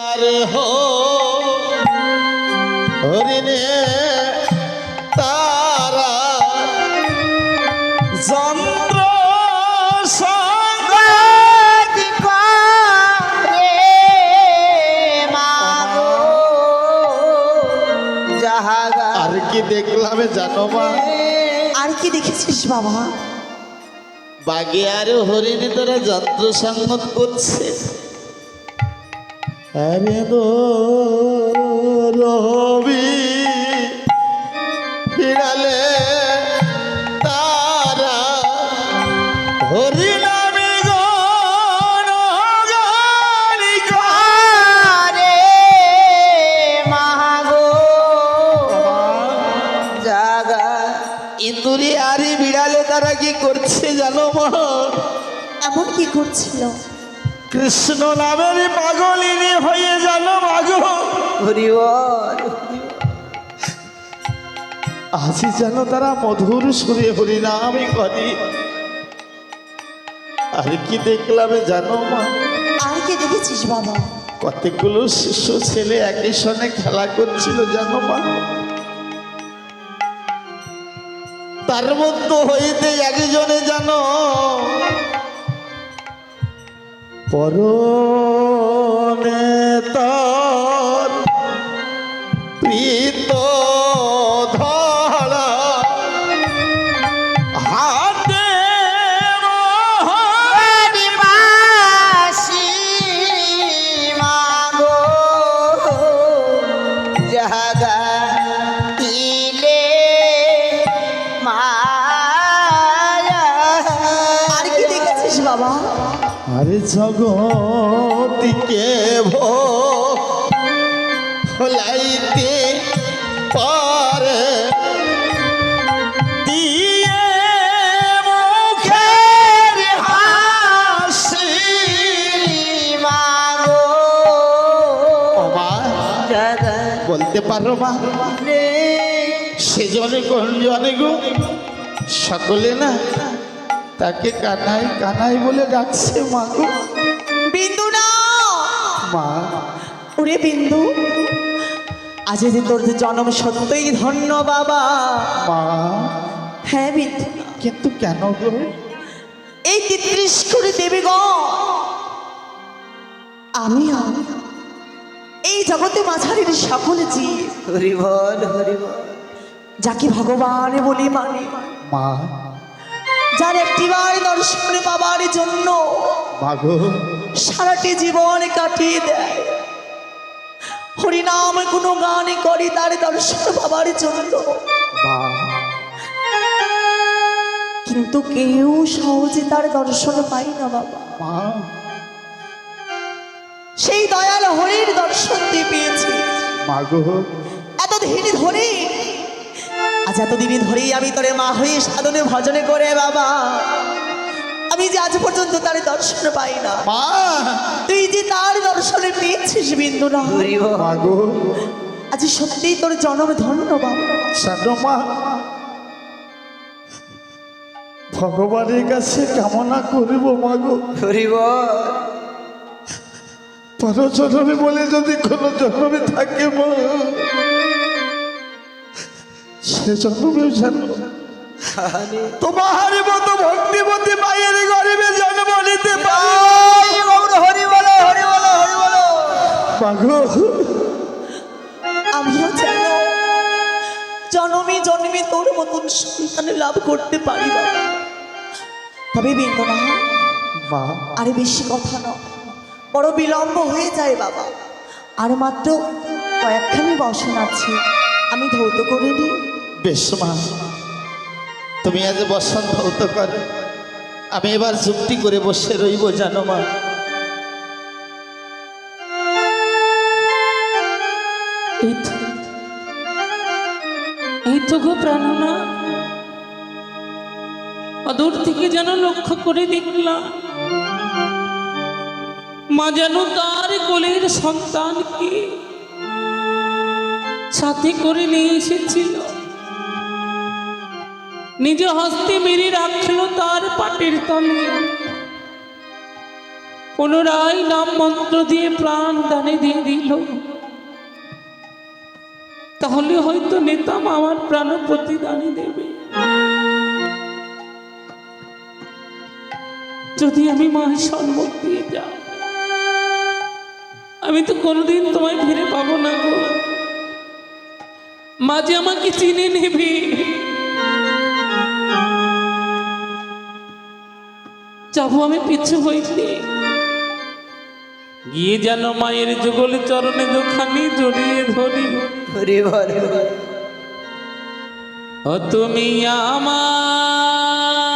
আর হো। হরিণে তারা যন্ত্র সঙ্গ আর কি দেখলাম জানো মা? আর কি দেখেছিস বাবা? বাগে আর হরিণে তোরা যন্ত্র সঙ্গত করছে। আরে দো রবি ফিরালে তারা গণ গালিকা। আরে মাগো জাগা ইঁদুরি আরে বিড়ালে তারা কি করছে জানো মা এমন কি করছিল কৃষ্ণ নামের পাগলিনী হয়ে যেন মাগো। হরিবল আজি যেন তারা মধুর সুরে হরিনামই করি। আর কি দেখলাম জানো মা? আর কি দেখেছিস বাবা? কতগুলো শিশু ছেলে একই সঙ্গে খেলা করছিল জানো মা? তার মধ্যে হইতে একজনে জানো পরনে তার প্রীত জগতিকে ভোলাইতে পারে। বলতে পারো মা সেজনে কোন জনে গো? সকলে না তাকে কানাই কানাই বলে ডাকছে মা গো বিন্দু না। মা ওরে বিন্দু আজ যে তোর যে জন্ম সত্যই ধন্য বাবা। মা। হ্যাঁ বিন্দু। কিন্তু কেন গো? এই তেত্রিশ করে দেবে গ। আমিও এই জগতে মাঝারির সকল জীব হরিবল হরিবল। যাকে ভগবান বলি মানে। মা যার একটিবার দর্শন পাবার জন্য সারাটি জীবন কাটিয়ে দেয়। হরিনাম কোনো গান করি তার দর্শন পাবার জন্য। কিন্তু কেউ সহজে তার দর্শন পাই না বাবা। মা সেই দয়াল হরির দর্শন দিয়ে পেয়েছি। এতদিন ধরে আজ এতদিন ধরেই আমি তোরে মা হয়ে সাধনে ভজনে করে বাবা। আমি যে আজ পর্যন্ত তার দর্শন পাই না। মা! তুই যে তার দর্শনে পেয়েছিস বিন্দু না। আজ সত্যিই তোর জন্ম ধন্য বাবা। মা ভগবানের কাছে কামনা করিব মা গো। হরিবল পর জন্মে বলে যদি কোনো জন্মে থাকে মা সে জন্মে জানো তোমার মতো ভক্তিমতী মায়ের গরিবে জন্ম নিতে আমিও যেন জন্মে জন্মে তোর মতন সন্তান লাভ করতে পারি বাবা তবে বিন্দু না মা। আরে বেশি কথা নয়। বড় বিলম্ব হয়ে যায় বাবা। আর মাত্র কয়েকখানি বসন আছে। আমি ধৌত করে নিই। বেশ মা তুমি আজ বসন্ত ধৌত করো আমি এবার যুক্তি করে বসে রইব জানো মা। এই প্রাণনা। অদূর থেকে যেন লক্ষ্য করে দেখলাম, মা যেন তার কোলের সন্তানকে সাথে করে নিয়ে এসেছিল। নিজে হস্তে মেরে রাখল তার পাটের তলে পুনরায় নাম মন্ত্র দিয়ে প্রাণ দানে দিয়ে দিল। তাহলে হয়তো নেতাম আমার প্রাণ প্রতিদানই দেবে। যদি আমি মায়ের সম্মত দিয়ে যাও আমি তো কোনোদিন তোমায় ফিরে পাবো না গো। মাঝে আমাকে চিনে নেবে। যাব আমি পিছু হইতে গিয়ে যেন মায়ের যুগল চরণে দুখানি জড়িয়ে ধরি হরি বল হরি। ও তুমি আমার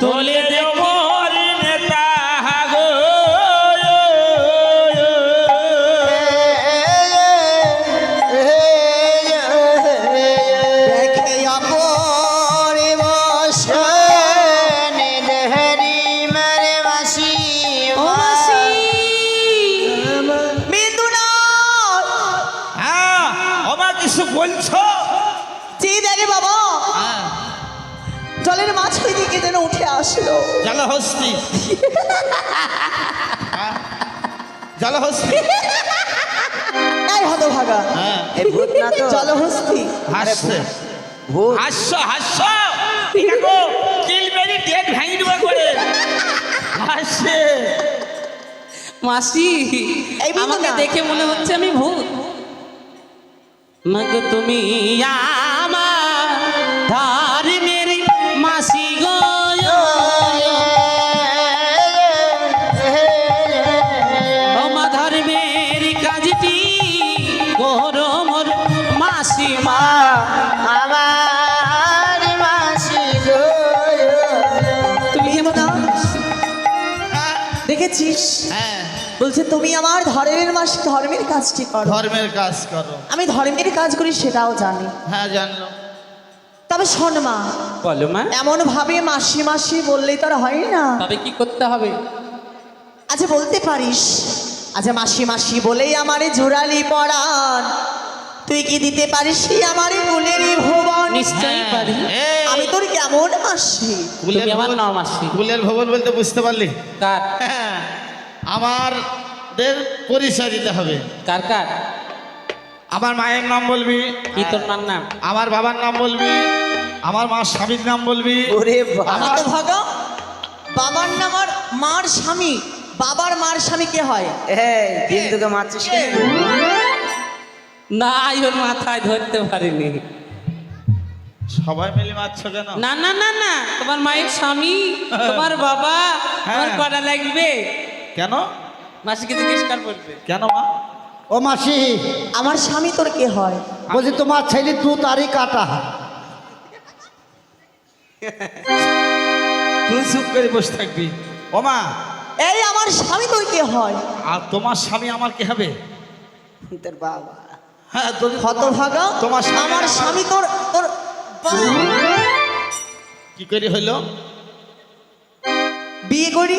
তোলে জলহস্তি। জলহস্তি। এই হতভাগা। হ্যাঁ। এই ভূত না তো। জলহস্তি। হাসছে। ভূত। হাস্য হাস্য দেখো কিলবেরি ডেট ভাঙি দেবে করে। হাসছে। মাসি আমাকে দেখে মনে হচ্ছে আমি ভূত। মাগো তুমি আমার দেখেছিস হ্যাঁ। বলছে তুমি আমার ধর্মের মাস ধর্মের কাজটি করো। ধর্মের কাজ করো। আমি ধর্মের কাজ করি সেটাও জানি। হ্যাঁ জানলো তবে শোন মা বলো মা। এমন ভাবে মাসি মাসি বললেই তো আর হয় না। তবে কি করতে হবে? আচ্ছা বলতে পারিস। আচ্ছা মাসি মাসি বলেই আমারে জোড়ালি পড়ান তুই কি দিতে পারিস আমারে কুলের ভুবন? নিশ্চয়ই পারি। আমি তোর কেমন মাসি? কুলের তুমি ভবন- নাম মাসি কুলের ভবন বলতে বুঝতে পারলি? কার হ্যাঁ। আমারদের পরিচয় দিতে হবে। কার কার? আমার মায়ের নাম বলবি। কি তোর মার নাম? আমার বাবার নাম বলবি। আমার মা স্বামীর নাম বলবি। ওরে বাবা। আমার ভাগা বাবার নাম আর মার স্বামী বাবার মার স্বামী কে হয়? এই বিন্দুকে মারছিস কেন? না ওর মাথায় ধরতে পারিনি। সবাই মিলে মারছ কেন? না না না না তোমার মায়ের স্বামী তোমার বাবা আমার হ্যাঁ। কটা লাগবে। কেন? মাসিকে জিজ্ঞেস কর বলবে কেন মা? ও মাসি আমার স্বামী তোর কে হয়? বলছি তোমার ছেলে দু তারিখ কাটা। তুই চুপ করে বসে থাকবি। ও মা। এই আমার স্বামী তোর কে হয়? আর তোমার স্বামী আমার কি হবে? তোর বাবা। হ্যাঁ তোর হতভাগা তোমার আমার আমার- স্বামী তোর তোর কি করে হইল? বিয়ে করি?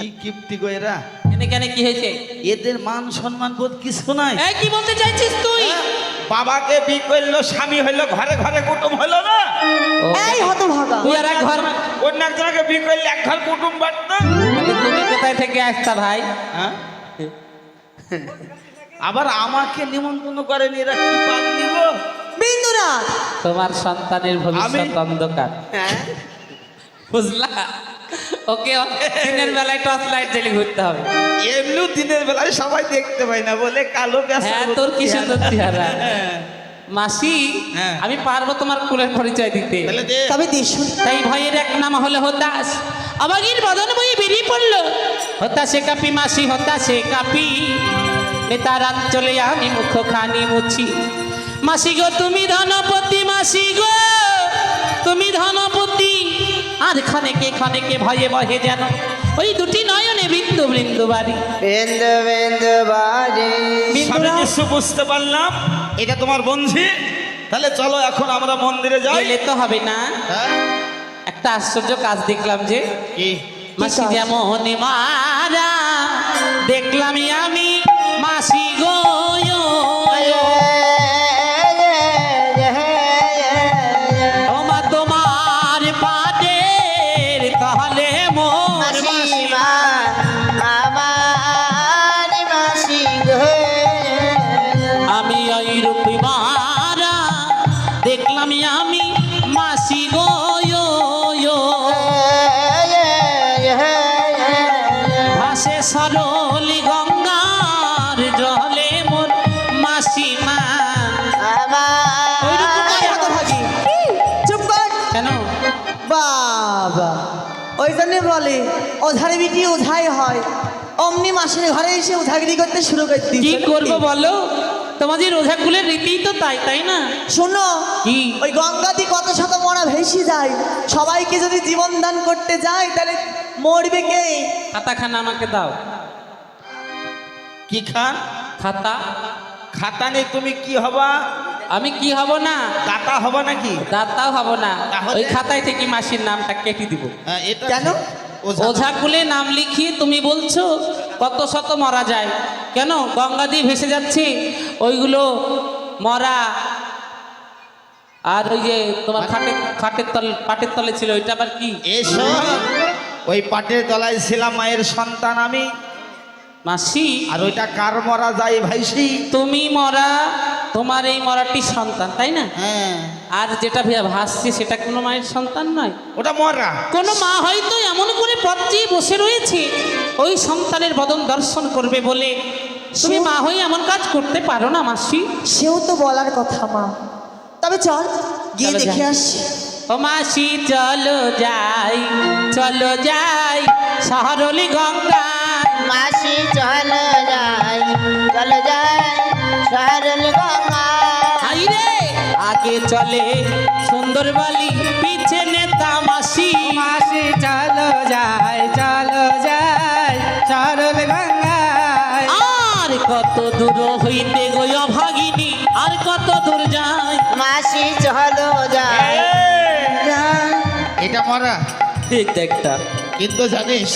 কি কিপ্তি গো এরা কেন কেন কি হয়েছে? এদের মান সম্মান বোধ কিছু নাই। এই কি বলতে চাইছিস তুই? হ্যাঁ? বাবাকে বি করল স্বামী হইল ঘরে ঘরে কুটুম হইল না? এই হতভাগা। তুই আর এক ঘর অন্য একজনকে বিয়ে করলে এক ঘর কুটুম বাড়তো তুমি কোথায় থেকে আসতা ভাই? হ্যাঁ? আবার আমাকে নিমন্ত্রণ করেনি এরা কি পাগলি গো বিন্দুনাথ। তোমার সন্তানের ভবিষ্যৎ অন্ধকার। হ্যাঁ। বুঝলা? ওকে দিনের বেলায় টর্চ লাইট জ্বেলে ঘুরতে হবে। এমনিও দিনের বেলায় সবাই দেখতে পাই না বলে কালো হ্যাঁ তোর কি সুন্দর চেহারা। মাসি হ্যাঁ। আমি পারব তোমার কুলের পরিচয় দিতে। তবে দিশুন তাই ভয়ের এক নাম হলো হতাশ। অবাগির বদন বই বেরিয়ে পড়ল। হতাশে কাপি মাসি হতাশে কাপি। নেতার চলে আমি মুখ খানি মুছি। মাসি গো তুমি ধনপতি মাসি গো। তুমি ধনপতি আর খানেকে খানেকে ভয়ে ভয়ে যেন ওই দুটি নয়নে বিন্দু বৃন্দু বাড়ি। বেন্দু বেন্দু বাজে সবই কিছু বুঝতে পারলাম? এটা তোমার বন্ধু? তাহলে চলো এখন আমরা মন্দিরে যাই। গেলে তো হবে না। হ্যাঁ? একটা আশ্চর্য কাজ দেখলাম যে কি? মাসি? যেমন মারা দেখলাম আমি মাসি গো। ওঝারে বিটি ওঝাই হয়। অমনি মাসের ঘরে এসে ওঝাগিরি করতে শুরু করে কি করব বলো? তোমাদের রোজাগুলের রীতিই তো তাই তাই না? শোনো কি? ওই গঙ্গাতে কত শত মরা ভেসে যায়। সবাইকে যদি জীবন দান করতে যায় তাহলে মরবে কে? খাতাখানা আমাকে দাও। কি খান? খাতা। খাতা নেই তুমি কি হবা? আমি কি হব না? কাটা হবা নাকি? দাতাও হব না? ওই খাতায় থেকে মাসির নামটা কেটে দিব। হ্যাঁ, এটা কেন? ওঝা ওঝাকুলে নাম লিখি তুমি বলছো কত শত মরা যায়। কেন? গঙ্গা দিয়ে ভেসে যাচ্ছে ওইগুলো মরা। আর ওই যে তোমার খাটের খাটের তল পাটের তলে ছিল ওইটা আবার কি? এসো ওই পাটের তলায় ছিলাম মায়ের সন্তান আমি। মাসি। আর ওইটা কার মরা যায় ভাইসি? তুমি মরা তোমার এই মরাটি সন্তান তাই না? হ্যাঁ। আর যেটা ভাসছে সেটা কোনো মায়ের সন্তান নয়। ওটা মরা। কোনো মা হয়তো এমন করে পথ চেয়ে বসে রয়েছে ওই সন্তানের বদন দর্শন করবে বলে। তুমি মা হয়ে এমন কাজ করতে পারো না মাসি। সেও তো বলার কথা মা। তবে চল গিয়ে দেখে। আসি। ও মাসি চলো যাই চলো যাই শহরলি গঙ্গা মাসি চলো যাই চলো যাই সরল গঙ্গা আগে চলে? সুন্দর বালি পিছে নেতা মাসি। মাসি চলো যায় চলো যায় সরল গঙ্গায়। আর কত দূর হইতে গয় ভাগিনী আর কত দূর যায়? মাসি চলো যায় এটা মরা। ঠিক একটা। কিন্তু জানিস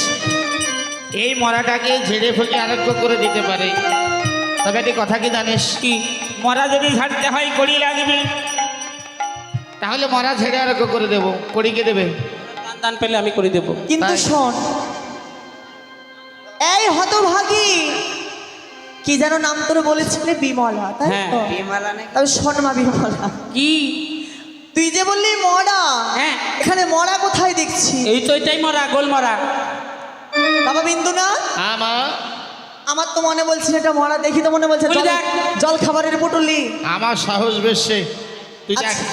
এই মরাটাকে ঝেড়ে ফুঁকে আরোগ্য করে দিতে পারে। তবে একটি কথা কি জানিস? কি? মরা যদি ঝাড়তে হয় কড়ি লাগবে। তাহলে মরা ঝেড়ে আরোগ্য করে দেবো। কড়িকে দেবে? দান দান পেলে আমি করে দেবো। কিন্তু শোন এই হতভাগী কি যেন নাম তোর বলেছিলে? বিমলা তাই হ্যাঁ, তো? বিমলা নাকি? তবে শোন মা বিমলা। কি? তুই যে বললি মরা হ্যাঁ। এখানে মরা কোথায় দেখছি? এই তো এটাই মরা গোল মরা। বাবা বিন্দু না আমা আমার তো মনে বলছে এটা মরা দেখি তো মনে বলছে বলি জল- দেখ। জল খাবারের পুটুলি আমার সাহস বেশে। তুই দেখ। আচ্ছা,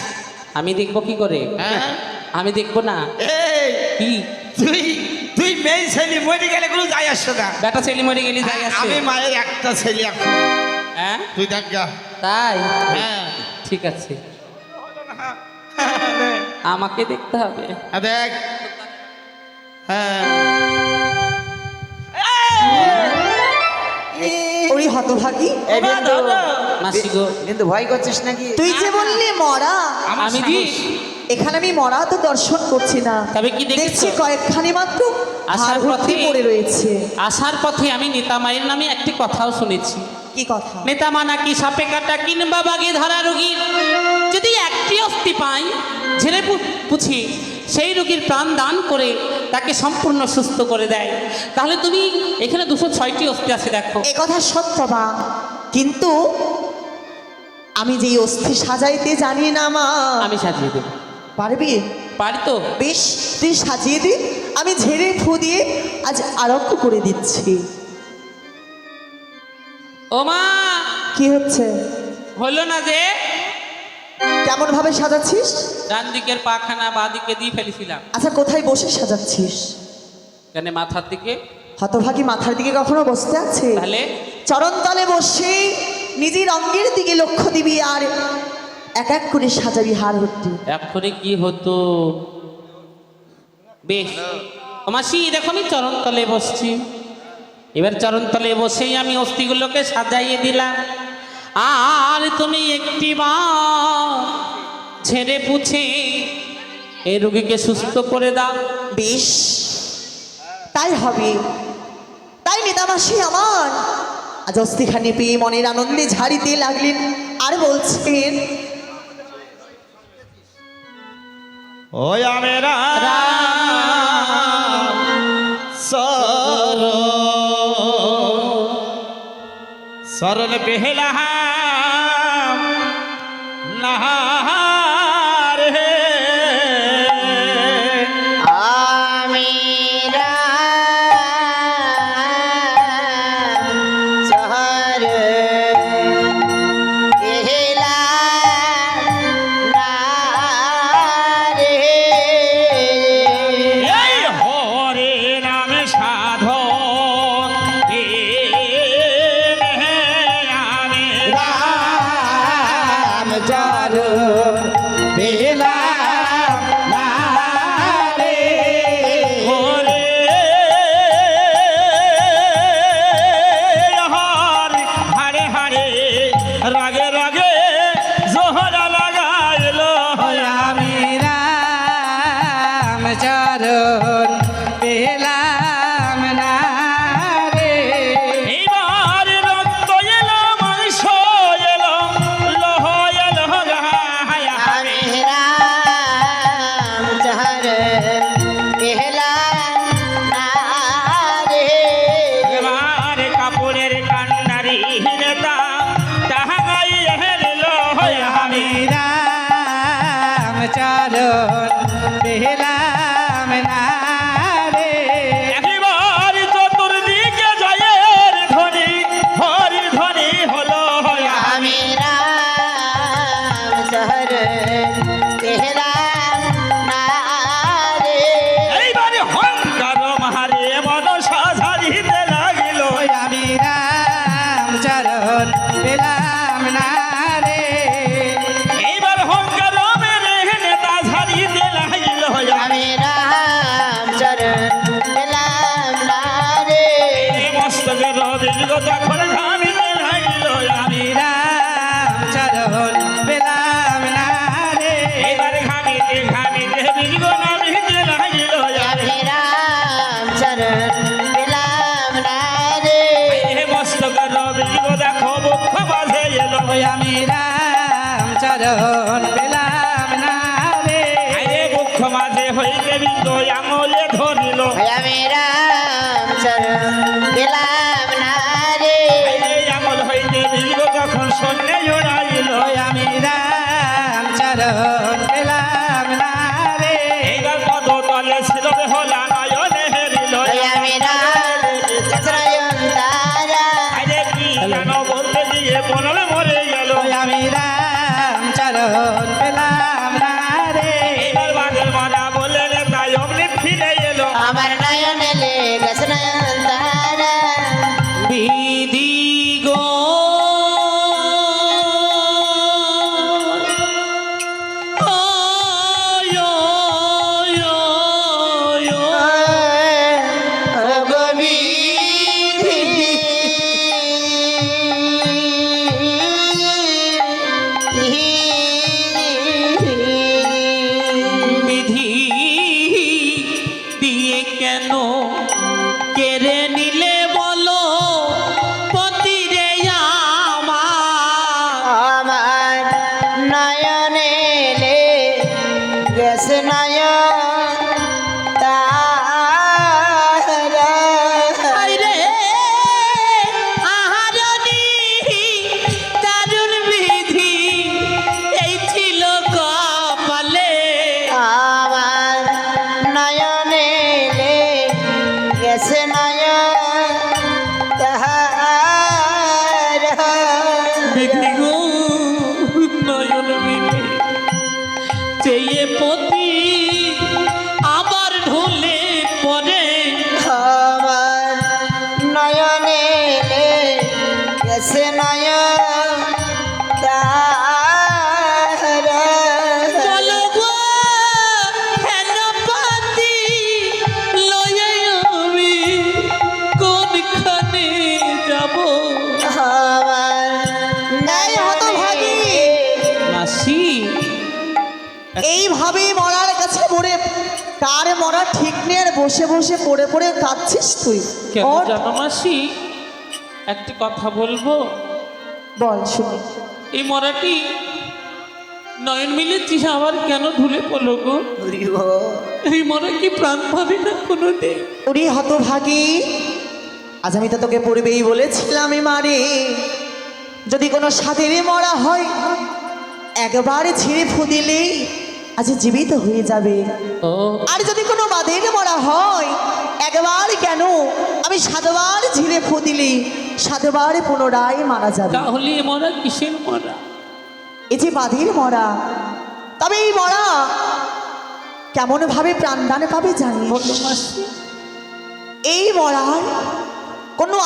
আমি দেখব কি করে? হ্যাঁ। আমি দেখব না। এই কি? তুই তুই মেয়ে ছেলে মরে গেলে কোনো যাই আসছে না। বেটা ছেলে মরে গেলে যাই আছে আমি মায়ের একটা ছেলে এখন। হ্যাঁ? তুই দেখ গা। তাই? হ্যাঁ। ঠিক আছে। আমাকে দেখতে হবে। দেখ। হ্যাঁ। হতভাগী। এই মাসি গো। কিন্তু ভয় করছিস নাকি? তুই যে বললি মরা আমি কি? এখানে আমি মরা তো দর্শন করছি না। তবে কি দেখেছ? কয়েকখানি মাত্র আসার পথে- পড়ে রয়েছে। আসার পথে আমি নেতামায়ের নামে একটি কথাও শুনেছি। কি কথা? নেতা নেতামা নাকি সাপে কাটা কিংবা বাগে ধরা রোগীর? যদি একটি অস্থি পাই ঝেড়ে পু- পুছি সেই রোগীর প্রাণ দান করে তাকে সম্পূর্ণ সুস্থ করে দেয়। তাহলে তুমি এখানে দুশো ছয়টি অস্থি আছে দেখো। এ কথা সত্য মা কিন্তু আমি যেই অস্থি সাজাইতে জানি না মা। আমি সাজিয়ে দেব। পারবি? পারি তো। বেশ তুই সাজিয়ে দি। আমি ঝেড়ে ফু দিয়ে আজ আরম্ভ করে দিচ্ছি। ও মা! কি হচ্ছে? হলো না যে কেমন ভাবে সাজাচ্ছিস? ডান দিকের পাখানা বা দিকে দিয়ে ফেলেছিলাম। আচ্ছা কোথায় বসে সাজাচ্ছিস? এখানে মাথার দিকে। হতভাগী মাথার দিকে কখনো বসতে আছে? তাহলে? চরণতলে বসে নিজের অঙ্গের দিকে লক্ষ্য দিবি আর এক এক করে সাজাবি হার হট্টি এক্ষণে কি হতো? বেশ। মাসি দেখো আমি চরণতলে বসছি। এবার চরণতলে বসেই আমি অস্থিগুলোকে সাজাইয়ে দিলাম। আর তুমি একটি মা। ছেড়ে পুছে এই রুগীকে সুস্থ করে দাও। বেশ তাই হবে। তাই নেতামাসি আমার আজ অস্থিখানি পেয়ে মনের আনন্দে ঝাড়িতে লাগলেন আর বলছেন ওই আমেরা সর। সরল পেহলা চারু এবার ঘামিতে লাগিল আমি রাম চরণ পেলাম না রে এইবার ঘামিতে ঘামিতে দীর্ঘ নামিতে লাগিল আমি রাম চরণ পেলাম না রে দেখো মুখ বাজে এলো। ওই আমি রাম চরণ পেলাম না রে আরে মুখ মাঝে হইতে বিন্দ আঙুলে ধরিল। আমি রাম চরণ পেলাম বিধি চেয়ে পতি বসে বসে পড়ে পড়ে কাঁদছিস তুই? কেন ওঠ, একটি কথা বলব? বল শুনি। এই মরাটি নয়ন মিলে চিহা আবার কেন ধুলে পড়ল গো? এই মরা কি প্রাণ পাবে না কোনো দিন ওরে হতভাগী আজ আমি তো তোকে পড়বেই বলেছিলাম মারে। যদি কোনো সাথেরে মরা হয় একবার ছিঁড়ে ফুদিলেই আজ জীবিত হয়ে যাবে। ও। আর যদি কোনো বাঁধের মরা হয় একবার কেন আমি সাতবার ঝিরে ফুদিলি সাতবার পুনরায় মারা যাবে। তাহলে মরা কিসের মরা? এ যে বাঁধের মরা তবে এই মরা কেমন ভাবে প্রাণদান পাবে জানি এই মরার কোনো